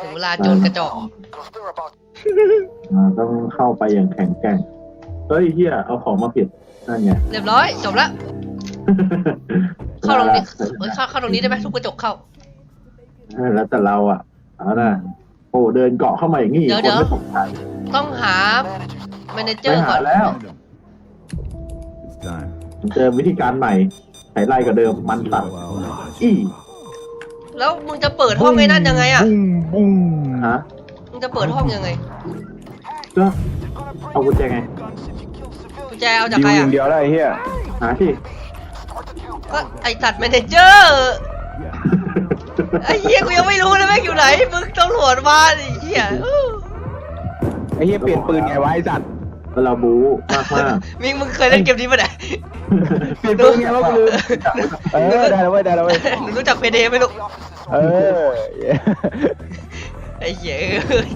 ถึงเวลาโจรกระจอกอ่าต้องเข้าไปอย่างแข็งแกร่งเฮ้ยเฮียเอาของมาผิดนั่นไง เรียบร้อยจบแล้วเข้าตรงนี้เอ้ยเข้าเข้าตรงนี้ได้ไหมทุกกระจกเข้าเออแล้วแต่เราอะเอาน่ะโอ้เดินเกาะเข้ามาอย่างนี้เดี๋ยวคนเดี๋ยวไม่ตกใจต้องหาแมเนเจอไปร์ก่หาอนแล้ว It's time. เจอวิธีการใหม่ไถไล่กว่าเดิมมันตัดอี แล้วมึงจะเปิดห้องไอ้นั่นยังไงอะบุ้งบุ้งฮะมึงจะเปิดห้องยังไงก็เอากุญแจไงกุญแจเอาจากดิวใครออะย่างเดียวได้ไอ้เฮียหาที่ ก็ไอสัตว์แมเนเจอร์ไอ้เหี้ยกูยังไม่รู้เลยแม่งอยู่ไหนมึงตำรวจมาไอ้เหี้ยอื้อไอ้เฮียเปลี่ยนปืนไงวะไอ้สัตว์แล้ว เราบู๊มากมากมิงมึงเคยเล่นเกมนี้ปะเนี่ยเปลี่ยนปืนไงวะกูลืมเออได้แล้วเว้ยได้แล้วเว้ยหนูรู้จักเพเดไหมลูกเออไอ้เหี้ยเอ้ย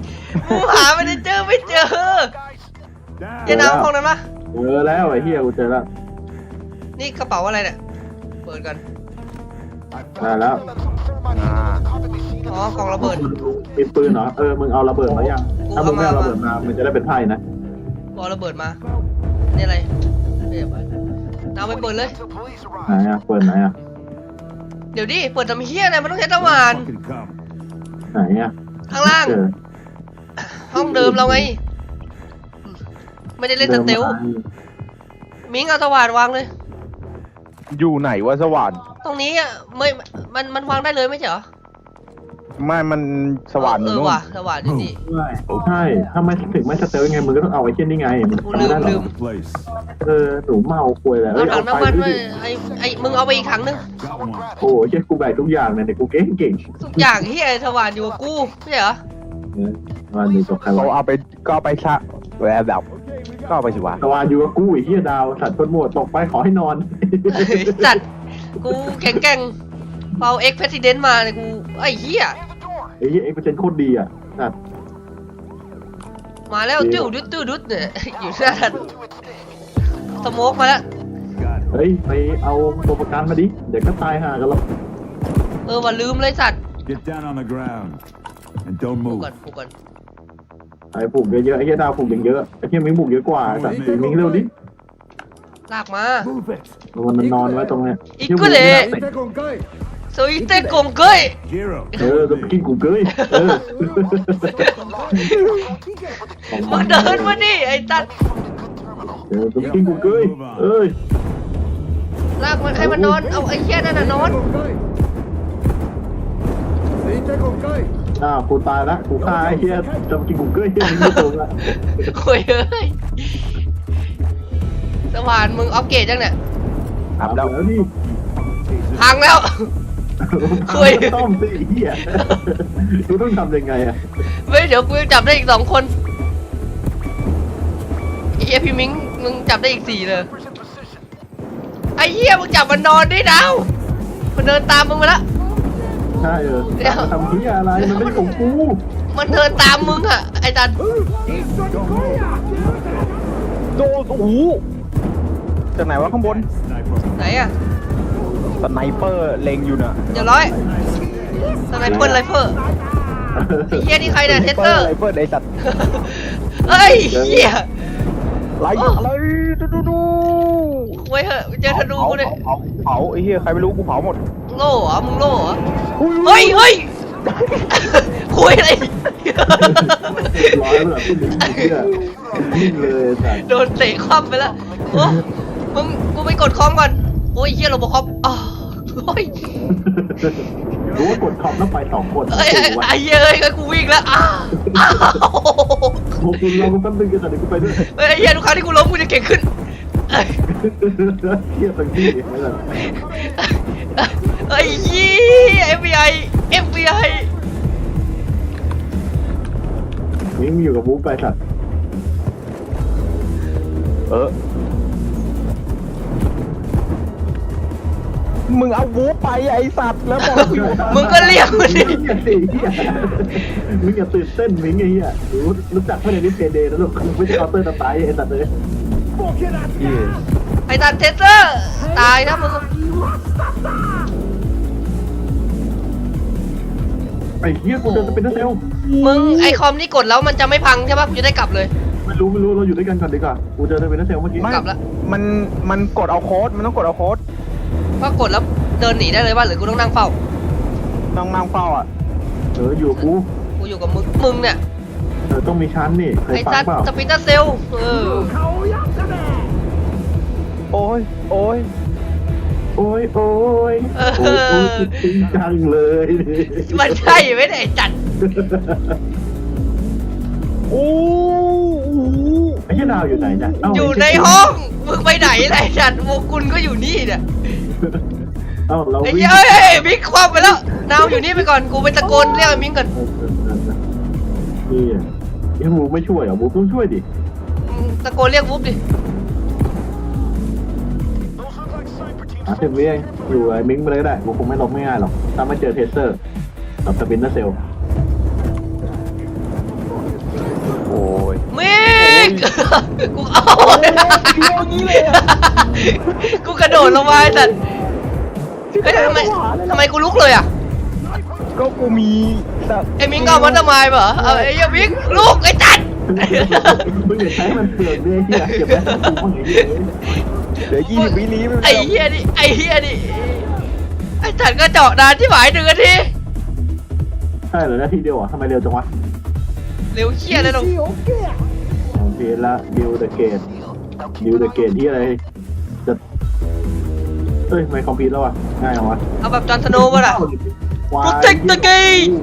มึงหาแมเนเจอร์ไม่เจอเจะนำห้องนั้นปะเจอแล้วไอ้เฮียกูเจอแล้วนี่กระเป๋าอะไรเนี่ยเปิดกันได้แล้วอ่าอ๋อกล่องระเบิดมีปืนเหรอเออมึงเอาระเบิดมายังกูถ้ามึงไม่เอาเอาระมาเบิดมามันจะได้เป็นไพ่นะบ อระเบิดมา นี่อะไรเอาไปเอาไปเปิดเลย ไหนอะเปิดไหนอะเดี๋ยวดิ เปิดทำเฮียอะไร มันต้องใช้ตะวาน ไหนอะข้างล่าง ห้องเดิมเราไง ไม่ได้เล่นสเตลมามิงเอาตะวานวางเลย อยู่ไหนวะสว่าน ตรงนี้อะไม่ มัน มันวางได้เลยไม่ใช่เหรอ ไม่มันสว่านอเอยู่อนู่นว่ะสว่านอยู่นี่ใช่ใช่ถ้าไม่ถึงไม่สเตลยังไงมึงก็ต้องเอาไอ้เช่นนี้ไงมึงกูทำลืมได้เหรลือม Place. เออหนูเมาควยแหละเอาเอ้ยถัเอางไปน้ำมันดิไว้ไอ้ไอ้มึงเอาไปอีกถังนึง Got one. โอ้โหเช่กูแบกทุกอย่างเลยเนี่ยกูเก่งเก่งทุกอย่างเฮียสว่านอยู่กับกูไม่ใช่เหรอเออวันนี้จบใครเขาวะเอาไปก็เอาไปชะแวบแบบก็เอาไปสิวะตะวันอยู่กับกูไอ้เหี้ยดาวสัตว์คนโหมดตกไปขอให้นอนสัตว์กูแข็งแกร่ง เปาเอ็กเพรสิเดนต์มาเนี่ยกูไอ้เฮียไอ้เหี้ยเอ็กเปอร์เซ็นต์โคตรดีอะสัตว์มาแล้วติ้วดุดติ้วดุดเนี่ยอยู่หน้าทันสโมกมาแล้ว Got it. เฮ้ยไปเอาตัวประกันมาดิ เดี๋ยวก็ตายห่ากันหรอกเออว่าลืมเลยสัตว์ Get down on the ground. And don't ผูก move. ก่อนผูกก่อนไอ้ผูกเยอะๆไอ้เหี้ยดาวผูกอย่างเยอะไอ้เหี้ยมิงผูกเยอะกว่าสัตว์ตีมิงเร็วดิลากมา Move it. มันนอนไว้ตรงเนี้ยอีกก็เลย โซอิเตโกงเกย Hero. เออจะกินกูเกยเออมึงเดินมาดิไอ้ตัดเออจะกินกูเกยเอ้ยลากมันให้มันนอน เอาไอ้เหี้ยนั่นน่ะนอนอ้าวกูตายละกูฆ่าไอ้เหี้ยจะกินกูเกยเหี้ยมึงไม่ตรงละโอ้ยเอ้ยสว่านมึงออฟเกตจังเนี่ยอัพแล้วแล้วนี่พังแล้ว คุยต้อมสิไอ้เหี้ยกูต้องทำยังไงอะเฮ้ยเดี๋ยวกูยังจับได้อีกสองคนไอ้เหี้ยพี่มิงมึงจับได้อีกสี่เลยไอ้เหี้ยมึงจับมันนอนดิดาวมันเดินตามมึงมาละ ใช่เออเดี๋ยว ทำเหี้ยอะไร มันไม่ใช่ของกูมันเดินตามมึงอะไอ้ตันโดนโอ้โหจากไหนวะข้างบน Sniper. ไหนอะ สไนเปอร์เล็งอยู่น่ะเดี๋ยวร้อยสไนเปอร์ไรเฟอร์ไอ้เหี้ยนี่ใครเนี่ยเทสเตอร์ไนเปอร์ไอสัตว์เฮ้ยเหี้ยไล่อะไรดูดูดูไว้ยเหอะเจอธนูกูเนี่ยเผาเผาไอ้เหี้ยใครไม่รู้กูเผาหมดโล่เหรอมึงโล่เหรออุ้ยเฮ้ยเฮ้ยคุยอะไรร้อยเลยคุณหนึ่งเหี้ยนิ่งเลยสัตว์โดนเตะคว่ำไปแล้วโอ้มึงกูไปกดคอมก่อนโอ้ยเฮียโรบอคอปอ้าว โอ้ยรู้ว่ากดคอมแล้วไปสองคนเอ้ยไอ้ไอ้เหี้ยเอ้ยกูวิ่งแล้วอ้าวอ้าวโอ้คุณเราก็แป๊บนึงกันแต่เดี๋ยวกูไปด้วยเฮ้ยไอ้เหี้ยทุกครั้งที่กูล้มกูจะเก่งขึ้นเอ้ยเที่ยสังที่ไม่ใช่ไอ้เหี้ย FBI FBI มิงอยู่กับบุ๊กไปสัตว์เออ มึงเอาวูไปไอสัตว์แล้วบอกกูอยู่มึงก็เรียกมันดิอย่าสิเหี้ยมึงอย่าตื่นเต้นมิงไอ้เหี้ยรู้รู้จักเพื่อนในนิสเพเดย์นะลูกไม่ใช่เคาน์เตอร์ตะไตไอ้สัตว์เลยไอ้ตันเทสเตอร์ตายนะมึงไอ้เหี้ยกูเดินจะเป็นนักเซลมึงไอคอมนี่กดแล้วมันจะไม่พังใช่ปะกูจะได้กลับเลย ไม่รู้ไม่รู้เราอยู่ด้วยกันก่อนดีกว่ากูเจอเธอเป็นนักเซลเมื่อกี้ ไม่กลับละ มันมันกดเอาโค้ดมันต้องกดเอาโค้ด ว่ากดแล้วเดินหนีได้เลยป่ะหรือกูต้องนั่งเฝ้า ต้องนั่งเฝ้าอะเอออยู่กับกูกูอยู่กับมึงมึงเนี่ยเออต้องมีชั้นนี่เคยไอ้ฟัซังดเปล่าสปินเตอร์เซลเออโอ้ยโอ้ยโอ้ยโอ้ยโอ้ยโอ้ยคิดจริงจังเลยมันใช่ไหมเนี่ยไอ้จัดโอ้โห ไอ้เหี้ยดาวอยู่ไหนเนี่ยเาอยู่ในห้องมึงไปไหนล่ะไอ้จัดโมกุลก็อยู่นี่เนี่ยเอ้าเราไอ้วิ่งเหี้ยเอ้ยมิกคว่ำไปแล้วนาวอยู่นี่ไปก่อนกูไปตะโกนเรียกไอ้มิกก่อนนี่อะไอ้บูไม่ช่วยเหรอบูต้องช่วยดิมึงตะโกนเรียกวุ๊บดิอะเต็มเรียงอยู่ไอ้มิงไปเลยก็ได้กูคงไม่ล้มง่ายๆหรอกถ้าไม่เจอเทสเซอร์กับสปินเนอร์เซล กกูเอากูกระโดดลงมาไอ้สัตว์เฮ้ยทำไมทำไมกูลุกเลยอะก็กูมีแต่ไอ้มิงก็เอามันทำไมเหรอเอาไอ้เหี้ยมิกลุกไอ้จัดมึงอย่าใช้มันเปลือกเลยที่อยากเก็บไว้ให้กูบ้างไอ้เหี้ยเดี๋ยวยี่สิบวินี้ไม่ไอ้เหี้ยนี่ไอ้เหี้ยนี่ไอ้จัดก็เจาะนานที่หมายหนึ่งนาทีใช่เหรอนาทีเดียวอะทำไมเร็วจังวะเร็วเชี่ยเลยน้อ งโอเคละดิวเดอะเกตดิวเดอะเกตที่อะไรจะเอ้ยทำไมคอมพิวแล้วอะง่ายจังวะเอาแบบจอห์นสโนว์ป่ะล่ะ วาย Protect the gate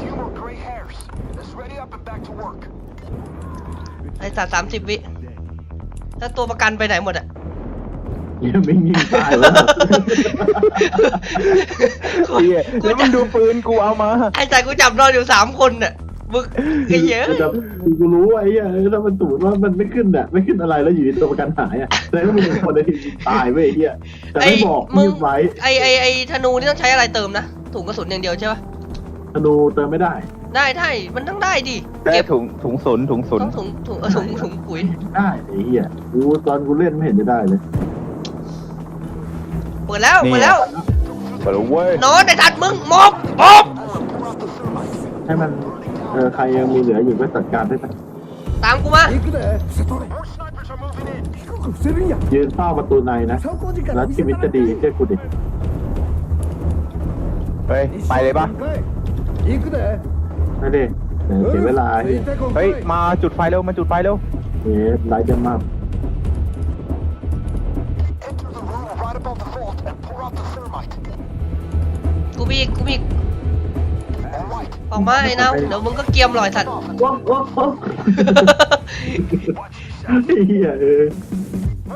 Few more gray hairs. Let's ready up and back to work. ไอ้สัตว์สามสิบวิแล้วตัวประกันไปไหนหมดอะเหี้ยังไม่ยิงตายแล้วเหี้ยแล้วมึงดูปืนกูเอามา ไอ้จัดกูจับนอนอยู่สามคนน่ะ มึงไอ้เหี้ยแต่กูรู้ว่าไอ้เหี้ยถ้ามันสูตรว่ามันไม่ขึ้นอะ ไม่ขึ้นอะไรแล้วอยู่ดีตัวประกันหายอะแสดงว่ามีหนึ่งคนในทีมตายเว้ยไอ้เหี้ยแต่ไอ้ไม่บอกมึงยืดไว้ไอ้ไอ้ไอ้ธนูนี่ต้องใช้อะไรเติมนะถุงกระสุนอย่างเดียวใช่ปะธนูเติมไม่ได้ ได้ได้มันต้องได้ดิได้เก็บถุงถุงศูนย์ถุงศูนต้อย์งถุงถุงเออถุงถุงปุ๋ยได้ไอ้เหี้ยกูตอนกูเล่นไม่เห็นจะได้เลยเปิดแล้วเปิดแล้วไปแล้วเว้ยนอนไอ้จัดมึงมอบมอบให้มัน เออใครยังมีเหลืออยู่ก็จัดการได้ไปตามกูมา More snipers are moving in. ยืนเฝ้าประตูในนะแล้วชีวิตจะดีเชื่อกูดิเฮ้ย ไปเลยปะไม่ได้เดี๋ยวเสียเวลาเฮ้ยเฮ้ยมาจุดไฟเร็ว มาจุดไฟเร็วเอ๊ะไลท์จะมาก Enter the room right above the vault and pour out the thermite. กูมีอีกกูมีอีก All right. ออกมาไอ้นาวเดี๋ยวมึงก็เกียมลอยสัตว์ว้าวว้าวว้าวไอ้เหี้ยเออ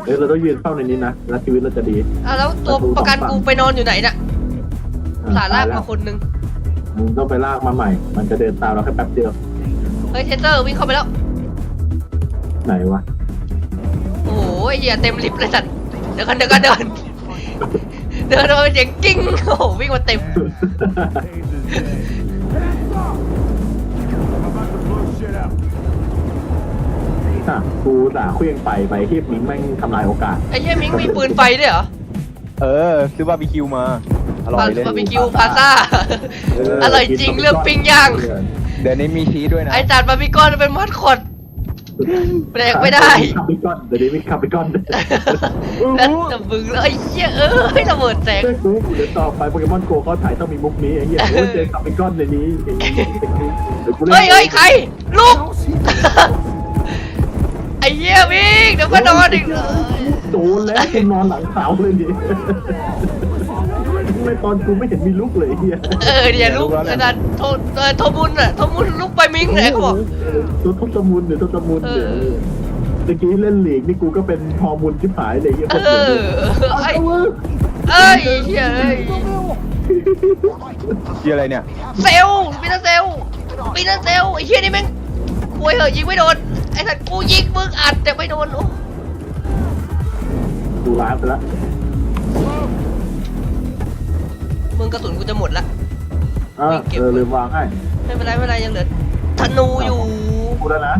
เออเราต้องยืนเฝ้าในนี้นะแล้วชีวิตเราจะดีอะแล้วตัวประกันกูไปนอนอยู่ไหนน่ะเออสาลากตยแวมาคนนึงมึงต้องไปลากมาใหม่ มันจะเดินตามเราแค่แป๊บเดียวเฮ้ยเทเซอร์วิ่งเข้าไปแล้ว ไหนวะโอ้โหไอ้เหี้ยเต็มลิฟต์เลยสัตว์เดี๋ยวกันเดี๋ยวกันเดินเดินมาเสียงกิ้งโอ้โหวิ่งมาเต็ม อะกูด่าเครื่องไปไปที่มิงแม่งทำลายโอกาส ไอ้เหี้ยมิงมีปืนไฟด้วยเหรอเออ ซื้อบาร์บีคิวมา อร่อยเลยบาร์บีคิวพาซ่า อร่อยจริงเรื่องปิ้งย่าง เดี๋ยวนี้มีชีสด้วยนะไอ้จัดบาร์บีคอนเป็นมอดคดแปลกไม่ได้ขับไปก้อนเดี๋ยวนี้มีขับไปก้อนแล้วแต่มึงแล้วไอ้เหี้ยเอ้ยระเบิดแสงเชื่อกูเดี๋ยวต่อไปโปเกมอนโกเขาถ่ายต้องมีมุกนี้ไอ้เหี้ยโอ้ยเจอขับไปก้อนในนี้ไอ้เหี้ยเดี๋ยวกูล่นเฮ้ยเฮ้ยใครลูกไอ้ เหี้ยวิ่งเดี๋ยวก็นอนอีกเลยโดนแล้วกูนอนหลังเสาเลยดิทำไมตอนกูไม่เห็นมีลุกเลยไอ้เหี้ยเออเดี๋ยวลูกไอ้นั่นโทเออโทมุนอะโทมุนลูกไปมิงไหนเขาบอกเออตัวทศมุนเดี๋ยวทศมุนเดี๋ยวเออเมื่อกี้เล่นหลีกนี่กูก็เป็นฮอร์โมนชิบหายเลยไอ้เหี้ยเอคนเดียวอเลยไอ้เอาเว้ยเอ้ยเหี้ยเอ้ยชื่ออะไรเนี่ย เซลปีเตอร์เซลปีเตอร์เซลไอ้เหี้ยนี่แม่งคุยเหอะยิงไม่โดน ไอ้สัตว์กูยิงมึงอัดแต่ไม่โดนโอ้กูล้างไปแล้วมึงกระสุนกูจะหมดละอ่าเออลืมวางให้ไม่เป็นไรไม่เป็นไรยังเหลือธนูอยู่ กูแล้วนะ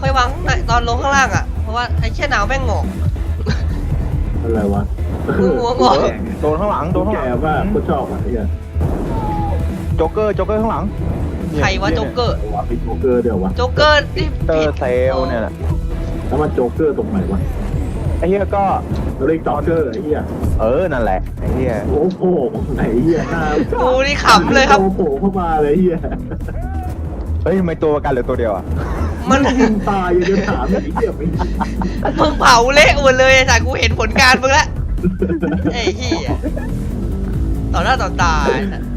ค่อยวางข้างในตอนลงข้างล่างอะ เพราะว่าไอ้เชี่ยหนาวแม่งงอกอะไรวะมึงหัวงอกโดนข้างหลังโดนข้างหแกลังว่ากูชอบอะไอ้เหี้ยโจ๊กเกอร์โจ๊กเกอร์ข้างหลังเนี่ย ใครวะโจ๊กเกอร์ วะเป็นโจ๊กเกอร์เดี๋ยววะ โจ๊กเกอร์ที่เตอร์เซลเนี่ยแหละแล้วมันโจ๊กเกอร์ตรงไหนวะไอ้เหี้ยก็ เราเรียกโจ๊กเกอร์ไอ้เหี้ยเออนั่นแหละไอ้เหี้ยโอ้โหไหนเหี้ยหน้ากูนี่ขำเลยครับ โอ้โหเข้ามาเลยเหี้ยเฮ้ยทำไมตัวประกันเหลือตัวเดียวอะมันยิงตายยังจะถามไอ้เหี้ยไม่มึงเผาเละหมดเลยไอ้สัตว์กูเห็นผลการมึงละไอ้เหี้ยต่อหน้าต่อตาไอ้สัตว์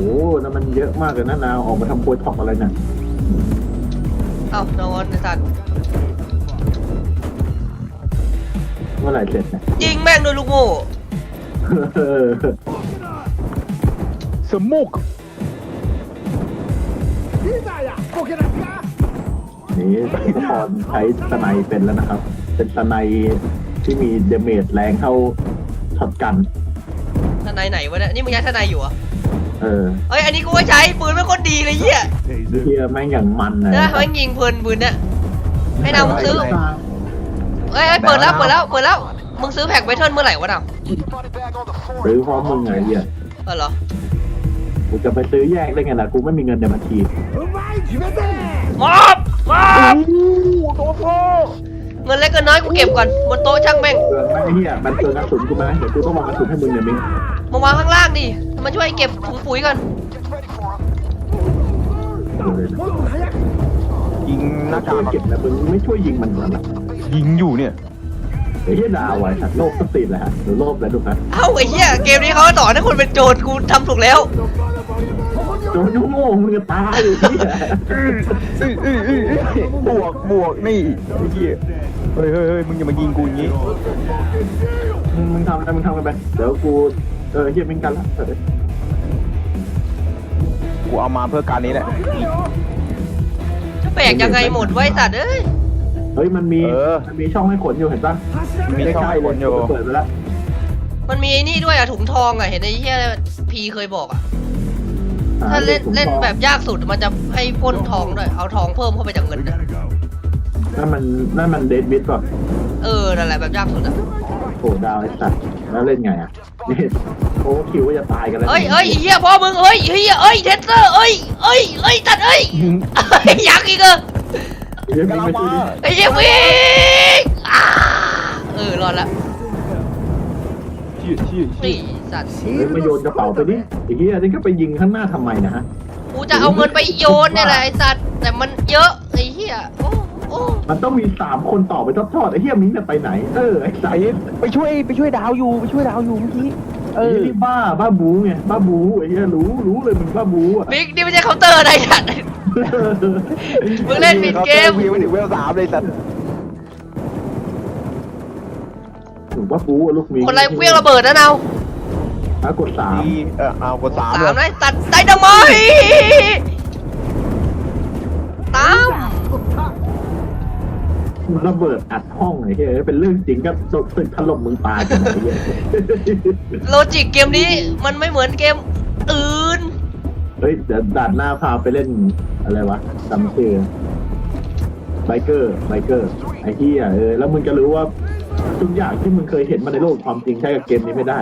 โอ้นั่นมันเยอะมากเลยนะนาวออกมาทำโพยท็อกอะไรเนี่ยเอ้านอนไอ้สัตว์เมื่อไหร่เสร็จเนี่ย ยิงแม่งด้วยลูกโม่เออสมุกนี่พรใช้สไนเป็นแล้วนะครับ เป็นสไนที่มีเดเมจแรงเท่าช็อตกัน ทนายไหนวะเนี่ย นี่มึงยัดทนายอยู่เหรอ เออเอ้ยอันนี้กูก็ใช้ปืนไม่คนดีเลยเหี้ย Taser. เฮียแม่งอย่างมันนะนะมันยิงเพลินปืนเนี่ยให้นาวมึงซื้อเอ้ยเอ้ยเปิดแล้วเปิดแล้วเปิดแล้วมึงซื้อแพ็กเบเทิลเมื่อไหร่วะนาว Body bag on the floor. หรือพร้อมมึงไงเฮียเออเหรอกูจะไปซื้อแยกได้ไงล่ะกูไม่มีเงินในบัญชีมอบมอบโอ้โหเงินเล็กเงินน้อยกูเก็บก่อนบนโต๊ะช่างแม่งเปลืองไหมไอ้เฮียมันเปลืองกระสุนกูไหมเดี๋ยวกูต้องวางกระสุนให้มึงเนี่ยมิ้งมาวางข้างล่างดิ มาช่วยเก็บถุงปุ๋ยก่อน Get ready for him. เออยิงหน้าช่กาวยกเก็บนะมึงไม่ช่วยยิงมันก่อนละยิงอยู่เนี่ยไอ้เฮียดาวไว้สัตว์โลกสติดแหละฮะหรือโลภแล้วดูนะเอ้าไอ้เหี้ยเกมนี้เขาสอนให้คนเป็นโจรกูทำถูกแล้วโจนยุ่งโง่มึงจะตายอยู่ที่เอ้ยเอ้ยเอ้ยเอ้ยบวกบวกนี่ไอ้เหี้ยเฮ้ยเฮ้ยเฮ้ยมึงอย่ามายิงกูอย่างงี้มึงมึงทำอะไรมึงทำกันไปเดี๋ยวกู เออเฮียมิงกันละเดี๋ยวกูเอามาเพื่อการนี้แหละ จะแบกยังไงหมดไว้สัตว์เอ้ยเฮ้ยมันมีเออ มันมีช่องให้ขนอยู่เห็นปะมีช่องให้ขนอยู่ เปิดไปแล้วมันมีไอ้นี่ด้วยอะถุงทองอะเห็นไอ้เหี้ยพีเคยบอกอะอ่ถ้าเล่นถุงทองเล่นแบบยากสุดมันจะให้พ่นทองด้วยเอาทองเพิ่มเข้าไปจากเงิน We อะ gotta go. นั่นมันนั่นมันเดดบิทป่ะเออนั่นแหละแบบยากสุดอะโอ้ดาวไอ้สัตว์แล้วเล่นไงอะนี่โอ้คิวว่าจะตายกันแล้วเอ้ยเอ้ยไอ้เหี้ยพ่อมึงเอ้ยเฮ้ยเอ้ยเทสเตอร์เอ้ยเอ้ยเอ้ยตัดเอ้ยเอ้ยยักษ์อีกเออเดี๋ยวมิงไปช่วยดิไอ้เหี้ยวิ่งอ่าเออรอดละเชี่ยเชี่ยเชี่นี่ยสัตว์เฮ้ยมาโยนกระเป๋าไปดิไอ้เหี้ยนี่ก็ไปยิงข้างหน้าทำไมนะฮะกูจะเอาเงินไปโยนเนี่ยแหละไอ้สัตว์แต่มันเยอะไอ้เหี้ยโอ้โอ้ มันต้องมีสามคนต่อไปทอดๆไอ้เหี้ยมิงจะไปไหน เออไอ้สัตไอ้ว์ไปช่วยไปช่วยดาวอยู่ไปช่วยดาวอยู่เมื่อกี้เอไอ้อนี่บ้าบ้าบูไงบ้าบูไอ้เหี้ยรู้รู้เลยมึงบ้าบูอะบิ๊กนี่ไม่ใช่เคาน์เตอร์อะไรสัตว์มึงเล่นผิดเกมวีไม่ถึงเวลสามเลยสัตว์ถึงบ้าบูอะลูกมิงคนไรเฟี้ยงระเบิดนะเนาอะกดสามดีเออเอากดสามสาเลมยนะตัดไดนาไมต์ตามระเบิดอัดห้องไอ้เหี้ยเป็นเรื่องจริงก็ตึกถล่มมึงตายกันไอ้เหี้ยโลจิกเกมนี้มันไม่เหมือนเกมอื่น เฮ้ยเดี๋ยวด่านหน้าพาไปเล่นอะไรวะจำชื่อไบเกอร์ไบเกอร์ไอ้ที่อะเออแล้วมึงจะรู้ว่าทุกอย่างที่มึงเคยเห็นมาในโลกความจริงใช้กับเกมนี้ไม่ได้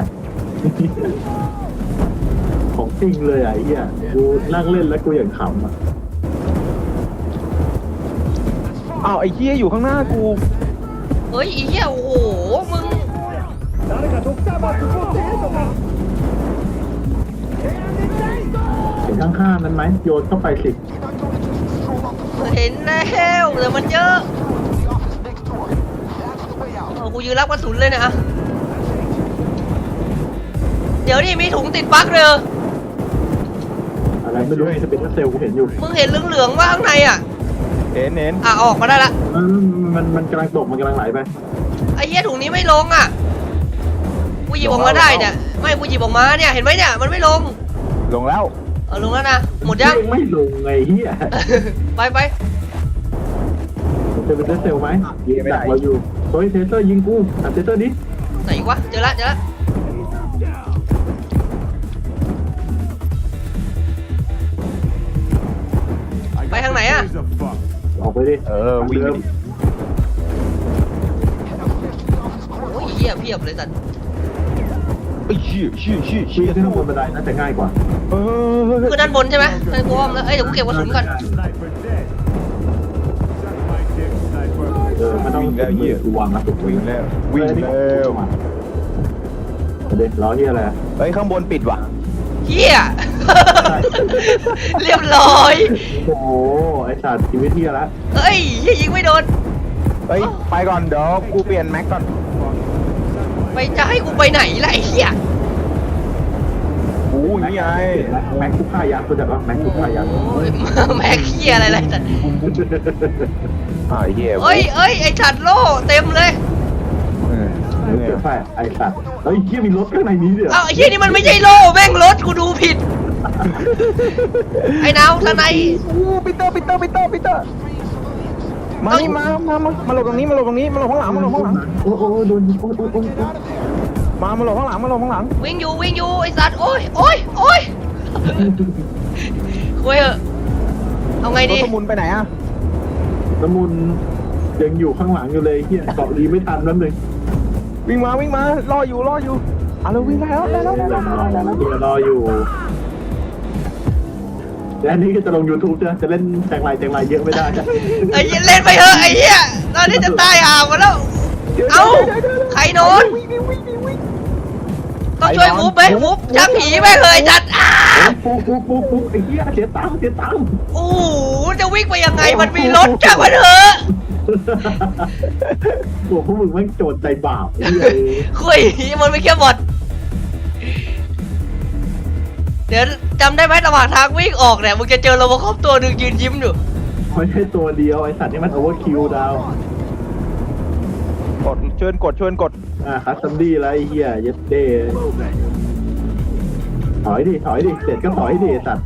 ของจริงเลยอะไอ้เหี้ยกูนั่งเล่นแล้วกูอย่างขำอะ อ้าวไอ้เหี้ยอยู่ข้างหน้ากูเฮ้ยไอีเหี้ยโอ้โห มึง เห็นข้างๆนั้นไหมโยนเข้าไปสิเห็นแล้วแต่มันเยอะ The office next door. That's the way out. เอากูยืนรับกระสุนเลยเนะอะเดี๋ยวนี่มีถุงติดปลั๊กเลยเหรออะไรไม่รู้จะเป็นเซลล์กูเห็นอยู่ มึงเห็นเหลืองๆว่าข้างในอะ เห็นเห็นอะออกมาได้ละมันมันมันกำลังตกมันกำลังไหลไปไอ้เหี้ยถุงนี้ไม่ลงอะกูหยิบออกมาได้เนี่ยไม่กูหยิบออกมาเนี่ยเห็นไหมเนี่ยมันไม่ลงลงแล้วเอาลงแล้วนะหมดยังไม่ลงไงเฮียไปไปมันจะเป็นเซลล์ไหมยิงดักเราอยู่เฮ้ยเทเซอร์ยิงกูอัดเทเซอร์ดิไหนวะเจอละเจอละ ออกไปดิเออวิ่งไปดิโอ้ยเหี้ยเพียบเลยสัตว์ไอ้เชี่ยเชี่ยเชี่ยชี้เชี่ยขึ้นข้างบนบันไดน่าจะง่ายกว่าเออคือด้านบนใช่ไหมด้านกูอ้อมแล้วเอ้ยเดี๋ยวกูเก็บกระสุนก่อน Sniper dead. Suck my dick, sniper. เออไม่ต้องเก็บมือกูวางกระสุนวิ่งแล้ววิ่งแล้วเด็กล้อเฮียอะไรอะเฮ้ยข้างบนปิดว่ะเฮีย เรียบร้อย โอ้โหไอสัตว์ชีวิตเฮียละเฮ้ยเหี้ยยิงไม่โดน เฮ้ย ไปก่อนเดี๋ยวกูเปลี่ยนแม็กก่อน ไปจะให้กูไปไหนล่ะไอ้เหี้ยกูนี่ไงแม็กซ์ทุกค่ายักษ์รู้จักปะแม็กซ์ทุกค่ายักษ์โอ้ยแม็กเหี้ยอะไรล่ะไอ้สัตว์อ่าไอ้เหี้ยเอ้ยเอ้ยไอ้ฉัดโล่เต็มเลย เออเออใช่ไอสัตว์เฮ้ยเฮียมีรถข้างในนี้เดี๋ยว เอ้าไอ้เหี้ยนี่มันไม่ใช่โล่แม่งรถกูดูผิด ไอ้นาวทนายโอ้ปีเตอร์ปีเตอร์ปีเตอร์ปีเตอร์มานี่มามามามาหลบตรงนี้มาหลบตรงนี้มาหลบข้างหลังมาหลบข้างหลังโอ้โหโดนยิงโอ้โหโอ้โหมามาหลบข้างหลังมาหลบข้างหลังวิ่งอยู่วิ่งอยู่ไอ้สัตว์โอ้ยโอ้ยโอ้ยคุยเหอะเอาไงรถดีสมุนไปไหนอะสมุนยังอยู่ข้างหลังอยู่เลยเฮียเกาะรีไม่ทันนั่นเลยวิ่งมาวิ่งมารออยู่รออยู่อะเราวิ่งได้แล้วได้แล้วได้แล้วได้แล้วได้แล้วเดี๋ยวรออยู่ และนี่ก็จะลง YouTube จะจะเล่นแจงไรแจงไรเยอะไม่ได้จ้ะไอ้เหี้ยเล่นไปเถอะไอ้เหี้ยตอนนี้จะตายห่าหมดแล้ว เอ้าใครโดนวิ่งวิ่งวิ่งวิ่งวิ่งต้องช่วยฟุบไหมฟุบชักผีไปเลยจัดอ้าปุ๊บปุ๊บปุ๊บปุ๊บไอ้เหี้ยเสียตังค์เสียตังค์โอ้โหจะวิ่งไปยังไงมันมีรถจักมาเถอะพวกพวกมึงแม่งโจรใจบาปเหี้ยคุยมันไม่แค่บอด เดี๋ยวจำได้ไหมระหว่างทางวิ่งออกเนี่ยมึงจะเจอโรบอคอปตัวหนึ่งยืนยิ้มอยู่ไม่ใช่ตัวเดียวไอ้สัตว์นี่มันโอเวอร์คิวดาวกดเชิญกดเชิญกดอ่าคัสซัมดี้แล้วไอ้เหี้ยเย็ดเด้ถอยดิถอยดิเสร็จก็ถอยดิไอ้สัตว์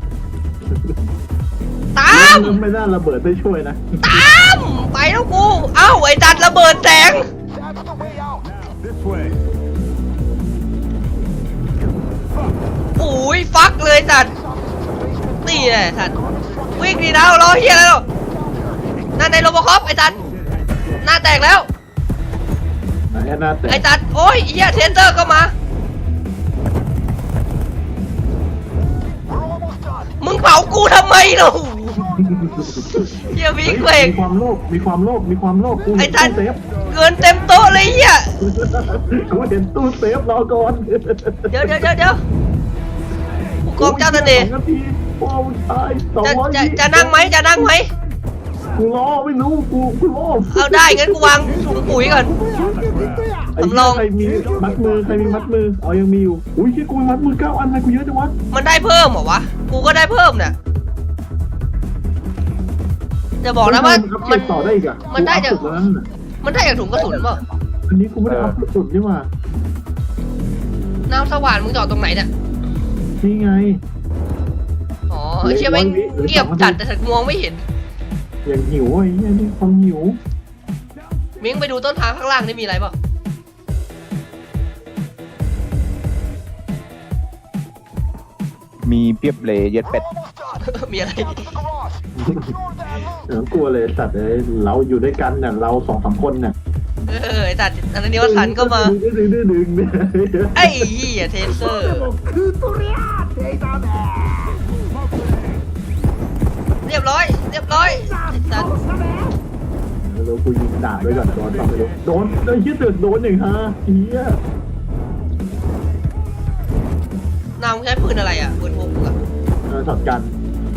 ตามไม่น่าระเบิดได้ช่วยนะตามไปแล้วกูเอ้าไอ้จัดระเบิดแสง That's the way out. This way. อุ้ยฟักเลยจัดนี่แหละจัดวิ่งดีนะรอเฮียอะไรหรอนั่นในโรบอคอปไอ้จัดหน้าแตกแล้ว ไหนหน้าแต่ไอ้จัดโอ้ยเฮียเทนเตอร์ก็มา We're almost done. มึงเผากูทำไมล่ะเฮียวิ่งเวกมีความโลภมีความโลภมีความโลภกูไอ้เห็นจัดตู้เซฟเงินเต็มโต๊ะเลยเฮียกูเห็นตู้เซฟรอก่อนเดี๋ยวเดี๋ยวเดี๋ยวเดี๋ยวผู้ กองเจ้าเสน่ห์สองนาทีโอ้ยตายสองจะร้อยจะยี่สิบจะนั่งไหมจะนั่งไหมกูรอไม่รู้กูกูรอเอาได้งั้นกูวางถุงปุ๋ยก่อนไอ้สำรเหี้อยงใครมีมัดมือใครมีมัดมือเอายังมีอยู่อุ้ยที่กูมีมัดมือเก้าอันทำไมกูเยอะจังวะมันได้เพิ่มเหรอวะกูก็ได้เพิ่มเนี่ยจะบอกนะว่าอัพเกรมันดต่อได้อีกอะมันได้กูจากอัพสุแล้วนั่นน่ะมันได้จากถุงกระสุนเปล่าอันนี้กูไม่ได้อัพสุดนี่หว่าน้ำสว่านมึงจอดตรงไหนเนี่ย นี่ไง อ๋อไอ้เชี่ยไม่งเงียบจัดแต่ฉันมองไม่เห็น อย่างหิวไอ้เหี้ยนี่ความหิว มิ้งไปดูต้นทางข้างล่างนี่มีอะไรเปล่ามีเปียบเลยเย็ดเป็ด Almost done. มีอะไร Down to the garage. Secure that เออกลัวเลยสัตว์เลยเราอยู่ด้วยกันเนี่ยเราสองสามคนเนี่ย เออไอ้จัดอันนี้วสันก็มา ดึงดึงดึงดึงเนี่ยไอ้เหี้ยเทเซอร์ เรียบร้อย เรียบร้อยไอ้สัตว์เรากูยิงด่าบไว้ก่อนโดนต่อไปโดนโดนไอ้เหี้ยเตือนโดนหนึ่งฮะเหี้ยนามงใช้ปืนอะไรอะปืนพกอะเออช็อตกัน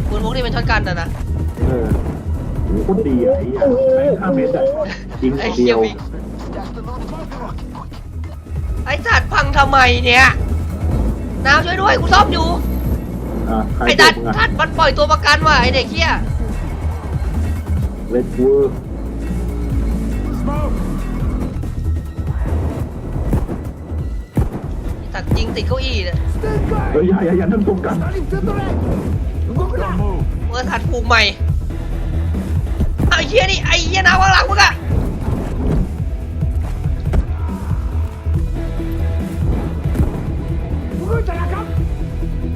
ปืนพกนี่เป็นช็อตกันนะนะเออโหโคตรดีอะไอ้เหี้ยแม่งห้าเมตรอะยิงไอ้เดีเหี้ยยววิ่ง ไอ้สัตว์พังทำไมเนี่ยนาวช่วยด้วยกูซ่อมอยู่ อะใครไอ้โดดันดมึงอะทัดมันปล่อยตัวประกันว่ะไอ้เด็กเหี้ยเลดวูร์ Smoke. ไอ้สัตว์ยิงติดเก้าอี้เนี่ยเฮ้ยอย่าอย่าอย่านั่งตรงกัน Don't move. เมื่อสัตว์ผูกใหม่เอาไอ้เหี้ยนี่ไอ้เหี้ยนาวข้างหลังมึงอะ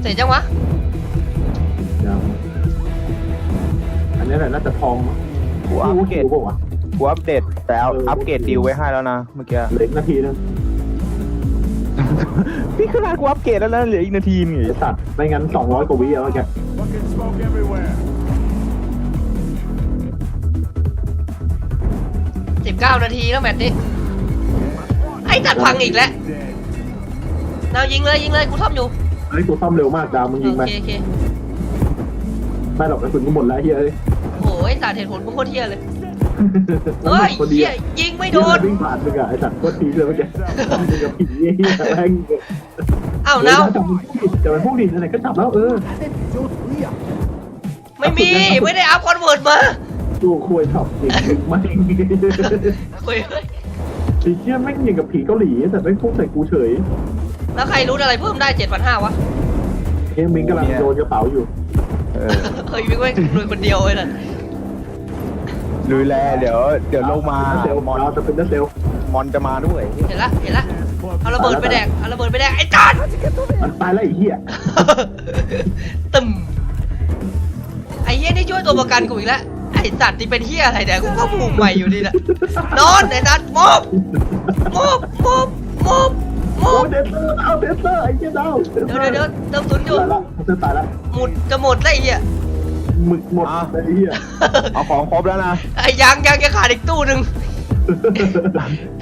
เสร็จยังวะยังอันนี้แหละน่าจะทองมั้งกูอัปเกรดรู้ป่าวะกูอัปเดตแต่เอาอัปเกรดดีลไว้ให้แล้วนะเมื่อกี้เหลืออีกนาทีนึงกพี่ขนาดกูอัปเกรดแล้วนะเหลืออีกนาทีนึงไอ้สัตว์ไม่งั้นสองร้อยกว่าวิอะแก Fucking smoke everywhere. สิบเก้านาทีแล้วแมตช์นี้ไอ้ตัดพังอีกแล้ว Dead. นาวยิงเลยยิงเลยกูทำอยู่ เฮ้ยกูซ่อมเร็วมากดาวมึงยิงไหมโอเคโอเคไม่หรอกกระสุนก็หมดแล้วเฮียเอ้ยโอ้ยตัดเหตุผลกูโคตรเที่ยเลยเฮ้ยคนดีเหี้ยอะยิงไม่โดนวิ่งผ่านมึงอะไอ้สัตว์โคตรทีเลยเมื่อกี้มึงกับผีเฮียแม่งอ้าวนาเออจับมันพูดดิจับมันพูดดิไหนๆก็จับแล้วเออไม่มีไม่ได้อัพคอนเวิร์ตมาดูคุยช็อปจริงไม่งเฮ้ยเฮ้ยไอ้เชี่ยแม่งอย่างกับผีเกาหลีแต่ไม่งพุ่งใส่กูเฉย แล้วใครรู้อะไรเพิ่มได้เจ็ดพันห้าวะ เฮ้ยมิงกำลังโยนกระเป๋าอยู่ เออเฮ้ยวิ่งไม่รวยคนเดียวเลยน่ะลุยแลเดี๋ยว เดี๋ยวลงมาเซลมอนเราจะเป็นนักเซลมอนจะมาด้วยเห็นละเห็นละเอาระเบิดไปแดกเอาระเบิดไปแดกไอ้จานมันตายแล้วไอ้เหี้ยตึมไอ้เฮียนี่ช่วยตัวประกันกูอีกแล้วไอ้สัตว์นี่เป็นเฮียอะไรเนี่ยกูก็ผูกใหม่อยู่ดีนะนอนไอ้สัตว์มอบมอบมอบมอบมอ โอ้บเดนเซอร์เอาเดนเซอร์ไอ้เหี้ยดาวเดี๋ยวเดี๋ยวเดี๋ยวเติมตุนอยู่ตายละเดนตายละหมุดจะหมดแล้วไอ้เหี้ยหมึกหมดไอ้เหี้ยเอาของครบแล้วนะไอ้ยังยังจะขาดอีกตู้หนึ่ง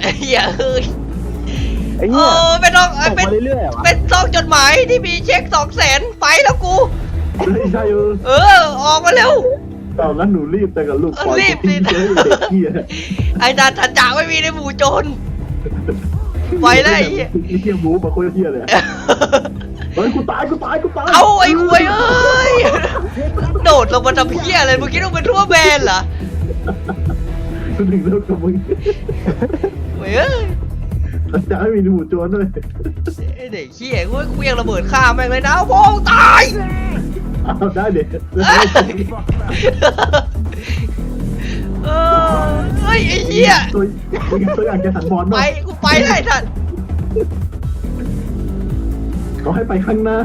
ไอ้เหี้ยเฮ้ยไอ้เอเหี้ยอเป็นน้องตกเป็นมาเรื่อยๆอะวะเป็นซองจดหมายที่มีเช็คสองแสนไปแล้วกู ไม่ใช่เออเออ ออกมาเร็ว ตอนนั้นหนูรีบแต่กับลูกเออปล่อยรีบทิ้งสิเฉยเด็กเหี้ยไอ้ตาถัดจ่าไม่มีในหมู่โจร ไปแล้วไอ้เหี้ย ไอ้เหี้ยหมูมาโคตรเหี้ยเลยเฮ้ยกูตายกูตายกูตายเอาไอ้ควยเอ้ย โดดลงมาทำเหี้ยอะไรมื่อกี้ต้องเป็นทั่วแบนเหรอกูถึงเลิกกับมึงเว้ยเอ้ยจะให้มีหมูโจรด้วยไอ้เด็กเหี้ยกูเครื่องระเบิดฆ่าแม่งเลยนะโพงตาย เอาได้เด็ก เอ้ยเออเฮ้ยไอ้เหี้ยตัวตัวอย่างแกสันบอลไปบ้างกูไปได้ทันเขาให้ไปข้างหน้า